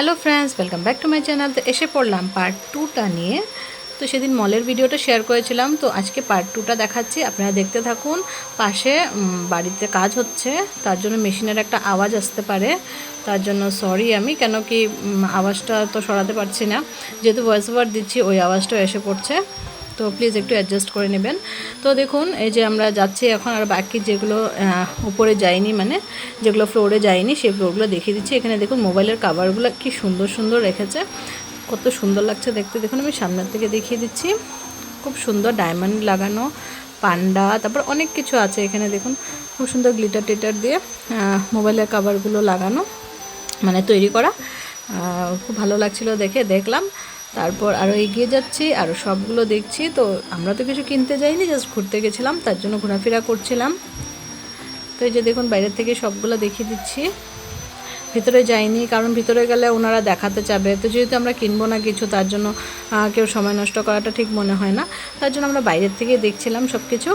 Hello friends welcome back to my channel তো এসে পড়লাম পার্ট টুটা নিয়ে। তো সেদিন মলের ভিডিওটা শেয়ার করেছিলাম। তো আজকে পার্ট টুটা দেখাচ্ছি। আপনারা দেখতে থাকুন। পাশে বাড়িতে কাজ হচ্ছে। তার জন্য মেশিনের একটা আওয়াজ আসতে পারে। তার জন্য সরি আমি। কেন কি আওয়াজটা তো সরাতে পারছি না। যেহেতু ভয়েস ওভার দিচ্ছি, ওই আওয়াজটাও এসে পড়ছে। তো প্লিজ একটু অ্যাডজাস্ট করে নেবেন। তো দেখুন, এই যে আমরা যাচ্ছি এখন আর বাকি যেগুলো উপরে যায়নি মানে যেগুলো ফ্লোরে যায়নি, সেই ফ্লোরগুলো দেখিয়ে দিচ্ছি। এখানে দেখুন মোবাইলের কাভারগুলো কি সুন্দর সুন্দর রেখেছে। কত সুন্দর লাগছে দেখতে। দেখুন, আমি সামনের থেকে দেখিয়ে দিচ্ছি। খুব সুন্দর ডায়মন্ড লাগানো, পান্ডা, তারপর অনেক কিছু আছে এখানে দেখুন। খুব সুন্দর গ্লিটার টিটার দিয়ে মোবাইলের কাভারগুলো লাগানো মানে তৈরি করা। খুব ভালো লাগছিল দেখে, দেখলাম। তারপর আরও এগিয়ে যাচ্ছি আরও সবগুলো দেখছি। তো আমরা তো কিছু কিনতে যাইনি জাস্ট ঘুরতে গেছিলাম, তার জন্য ঘোরাফেরা করছিলাম। তো এই যে দেখুন, বাইরের থেকে সবগুলো দেখিয়ে দিচ্ছি। ভিতরে যাইনি, কারণ ভিতরে গেলে ওনারা দেখাতে চাবে। তো যেহেতু আমরা কিনবো না কিছু, তার জন্য কেউ সময় নষ্ট করাটা ঠিক মনে হয় না। তার জন্য আমরা বাইরের থেকে দেখছিলাম সব কিছু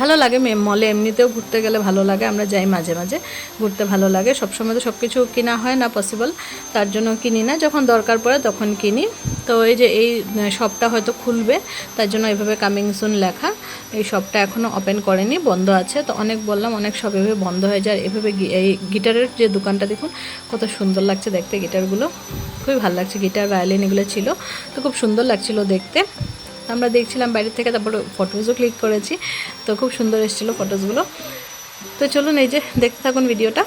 ভালো লাগে মলে এমনিতেও ঘুরতে গেলে ভালো লাগে, আমরা যাই মাঝে মাঝে, ঘুরতে ভালো লাগে। সবসময় তো সব কিছু কেনা হয় না পসিবল তার জন্য কিনি না, যখন দরকার পড়ে তখন কিনি। তো এই যে এই শপটা হয়তো খুলবে, তার জন্য এভাবে কামিং সুন লেখা, এই শপটা এখনও ওপেন করেনি, বন্ধ আছে। তো অনেক বললাম, অনেক সব এভাবে বন্ধ হয়ে যায়, এভাবে এই গিটারের যে দোকানটা দেখুন, কত সুন্দর লাগছে দেখতে গিটারগুলো। খুবই ভালো লাগছে, গিটার, ভায়োলিন এগুলো ছিল। তো খুব সুন্দর লাগছিল দেখতে। আমরা দেখছিলাম বাইরে থেকে, তারপরে ফটোজও ক্লিক করেছি। তো খুব সুন্দর এসেছিল ফটোজগুলো তো চলুন এই যে দেখতে থাকুন ভিডিওটা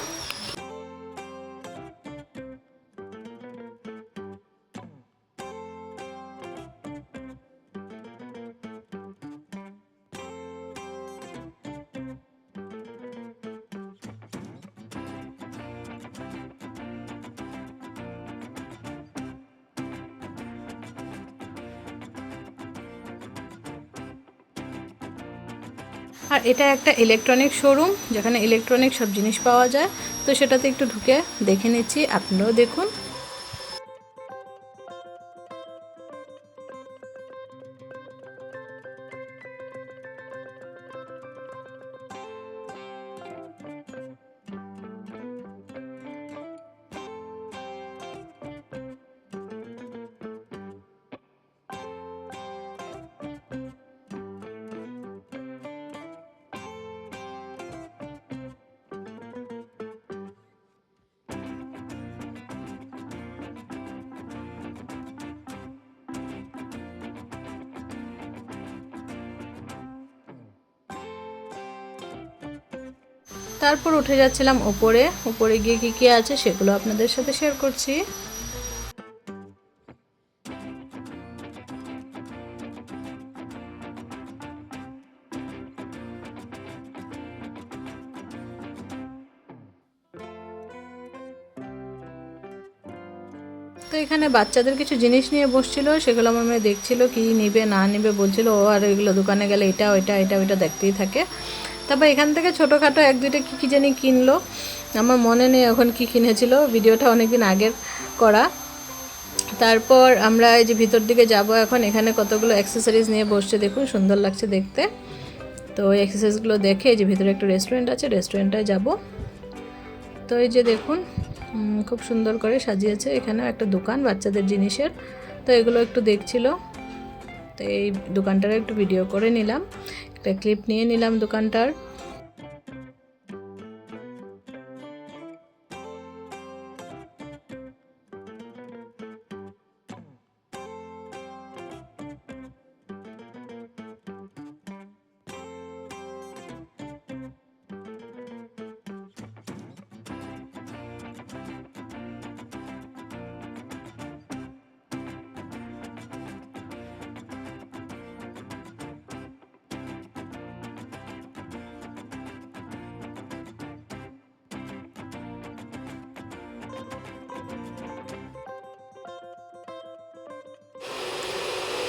আর এটা একটা ইলেকট্রনিক শোরুম যেখানে ইলেকট্রনিক সব জিনিস পাওয়া যায়। তো সেটাতে একটু ঢুকে দেখে নিচ্ছি, আপনারাও দেখুন। তারপর উঠে যাচ্ছিলাম ওপরে। ওপরে গিয়ে কী কী আছে সেগুলো আপনাদের সাথে শেয়ার করছি। তো এখানে বাচ্চাদের কিছু জিনিস নিয়ে বসছিল, সেগুলো আমার মেয়ে দেখছিল, কি নিবে না নিবে বলছিল, ও আর এগুলো দোকানে গেলে এটা, ওইটা এটা, ওইটা দেখতেই থাকে। তারপর এখান থেকে ছোটোখাটো এক দুইটা কী কী জানি কিনলো। আমার মনে নেই এখন কি কিনেছিল, ভিডিওটা অনেকদিন আগের করা। তারপর আমরা এই যে ভিতর দিকে যাব এখন, এখানে কতগুলো অ্যাক্সেসরিজ নিয়ে বসছে দেখুন, সুন্দর লাগছে দেখতে। তো ওই অ্যাক্সেসরিজগুলো দেখে এই যে ভিতরে একটা রেস্টুরেন্ট আছে রেস্টুরেন্টে যাব। তো এই যে দেখুন খুব সুন্দর করে সাজিয়েছে। এখানেও একটা দোকান বাচ্চাদের জিনিসের। তো এগুলো একটু দেখছিল। তো এই দোকানটার একটু ভিডিও করে নিলাম। একটা ক্লিপ নিয়ে নিলাম দোকানটার।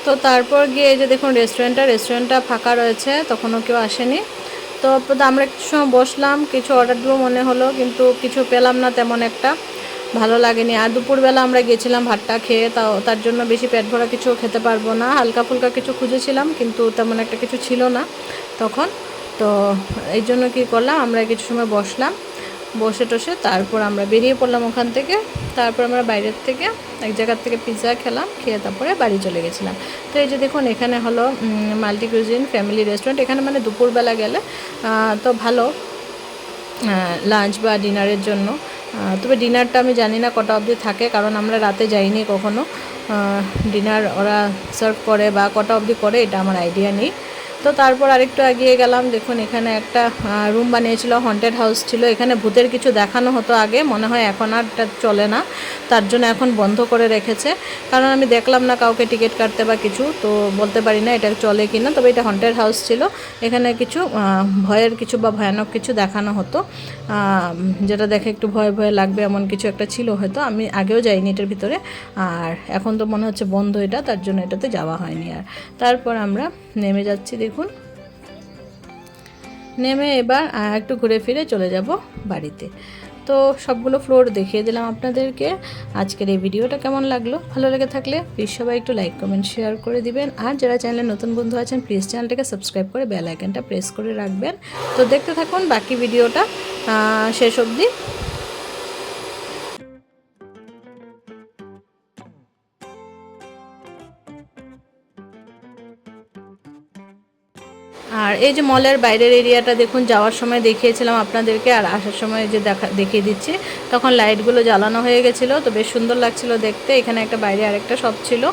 তো তারপর গিয়ে যে দেখুন রেস্টুরেন্টটা রেস্টুরেন্টটা ফাঁকা রয়েছে, তখনও কেউ আসেনি। তো আমরা কিছু সময় বসলাম, কিছু অর্ডার দেবো মনে হলো, কিন্তু কিছু পেলাম না তেমন একটা। ভালো লাগেনি। আর দুপুরবেলা আমরা গেছিলাম ভাতটা খেয়ে, তাও তার জন্য বেশি পেট ভরা কিছু খেতে পারব না। হালকা ফুলকা কিছু খুঁজেছিলাম, কিন্তু তেমন একটা কিছু ছিল না তখন। তো এই জন্য কী করলাম, আমরা কিছু সময় বসলাম। বসে টসে তারপর আমরা বেরিয়ে পড়লাম ওখান থেকে। তারপর আমরা বাইরের থেকে এক জায়গার থেকে পিৎজা খেলাম, খেয়ে তারপরে বাড়ি চলে গেছিলাম। তো এই যে দেখুন, এখানে হলো মাল্টি কুজিন ফ্যামিলি রেস্টুরেন্ট এখানে মানে দুপুরবেলা গেলে তো ভালো লাঞ্চ বা ডিনারের জন্য। তবে ডিনারটা আমি জানি না কটা অবধি থাকে, কারণ আমরা রাতে যাইনি কখনো। ডিনার ওরা সার্ভ করে বা কটা অবধি করে, এটা আমার আইডিয়া নেই। তো তারপর আরেকটু এগিয়ে গেলাম। দেখুন, এখানে একটা রুম বানিয়েছিল হন্টেড হাউস ছিল। এখানে ভূতের কিছু দেখানো হতো আগে, মনে হয় এখন আর চলে না। তার জন্য এখন বন্ধ করে রেখেছে। কারণ আমি দেখলাম না কাউকে টিকিট কাটতে বা কিছু, তো বলতে পারি না এটা চলে কি না তবে এটা হন্টেড হাউস ছিল। এখানে কিছু ভয়ের কিছু বা ভয়ানক কিছু দেখানো হতো। যেটা দেখে একটু ভয় ভয় লাগবে, এমন কিছু একটা ছিল হয়তো। আমি আগেও যাইনি এটার ভিতরে। আর এখন তো মনে হচ্ছে বন্ধ এটা, তার জন্য এটাতে যাওয়া হয়নি আর। তারপর আমরা নেমে যাচ্ছি দেখুন। নেমে এবার একটু ঘুরে ফিরে চলে যাব বাড়িতে। তো সবগুলো ফ্লোর দেখিয়ে দিলাম আপনাদেরকে। আজকের এই ভিডিওটা কেমন লাগল? ভালো লেগে থাকলে প্লিজ সবাই একটু লাইক কমেন্ট শেয়ার করে দিবেন। আর যারা চ্যানেলে নতুন বন্ধু আছেন প্লিজ চ্যানেলটাকে সাবস্ক্রাইব করে বেল আইকনটা প্রেস করে রাখবেন। তো দেখতে থাকুন বাকি ভিডিওটা শেষ অবধি। আর এই যে মলের বাইরের এরিয়াটা দেখুন, যাওয়ার সময় দেখিয়েছিলাম আপনাদেরকে, আর আসার সময় যে দেখা, দেখিয়ে দিচ্ছি। তখন লাইটগুলো জ্বালানো হয়ে গেছিল, তো বেশ সুন্দর লাগছিল দেখতে। এখানে একটা বাইরে আরেকটা শপ ছিল,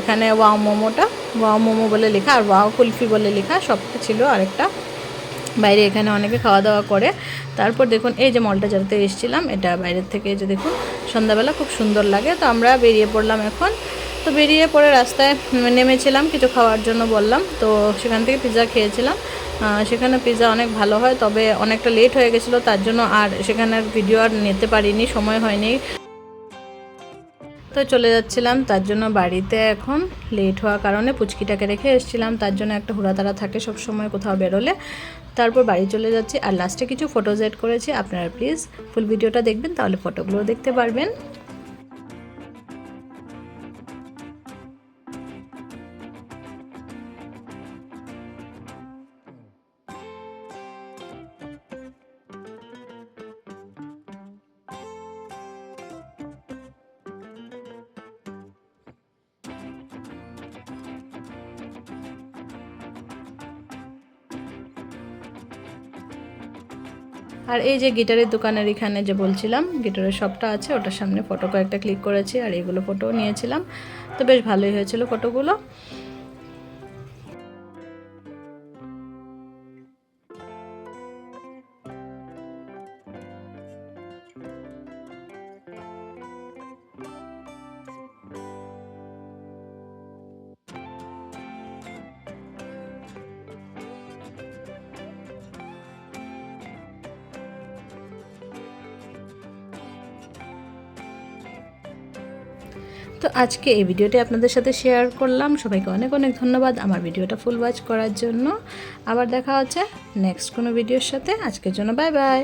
এখানে ওয়াও মোমোটা, ওয়াও মোমো বলে লেখা, আর ওয়াও কুলফি বলে লেখা সবটা ছিল আরেকটা। বাইরে এখানে অনেকে খাওয়া দাওয়া করে। তারপর দেখুন, এই যে মলটা যাতে এসেছিলাম, এটা বাইরের থেকে যে দেখুন, সন্ধ্যাবেলা খুব সুন্দর লাগে। তো আমরা বেরিয়ে পড়লাম এখন তো বেরিয়ে পরে রাস্তায় নেমেছিলাম, কিছু খাওয়ার জন্য বললাম। তো সেখান থেকে পিৎজা খেয়েছিলাম। সেখানে পিৎজা অনেক ভালো হয়, তবে অনেকটা লেট হয়ে গেছিল, তার জন্য আর সেখানে ভিডিও আর নিতে পারিনি, সময় হয়নি। তো চলে যাচ্ছিলাম, তার জন্য বাড়িতে এখন লেট হওয়ার কারণে পুচকিটাকে রেখে এসেছিলাম। তার জন্য একটা হুড়াতাড়া থাকে সব সময় কোথাও বেরোলে। তারপর বাড়ি চলে যাচ্ছি, আর লাস্টে কিছু ফটোজ এড করেছি। আপনারা প্লিজ ফুল ভিডিওটা দেখবেন, তাহলে ফটোগুলো দেখতে পারবেন। আর এই যে গিটারের দোকানের এখানে যে বলছিলাম, গিটারের শপটা আছে, ওটার সামনে ফটো কয়েকটা ক্লিক করেছি আর এইগুলো ফটো নিয়েছিলাম। তো বেশ ভালোই হয়েছিল ফটোগুলো তো আজকে এই ভিডিওটি আপনাদের সাথে শেয়ার করলাম। সবাইকে অনেক অনেক ধন্যবাদ আমার ভিডিওটা ফুল ওয়াচ করার জন্য। আবার দেখা হচ্ছে নেক্সট কোনো ভিডিওর সাথে। আজকের জন্য বাই বাই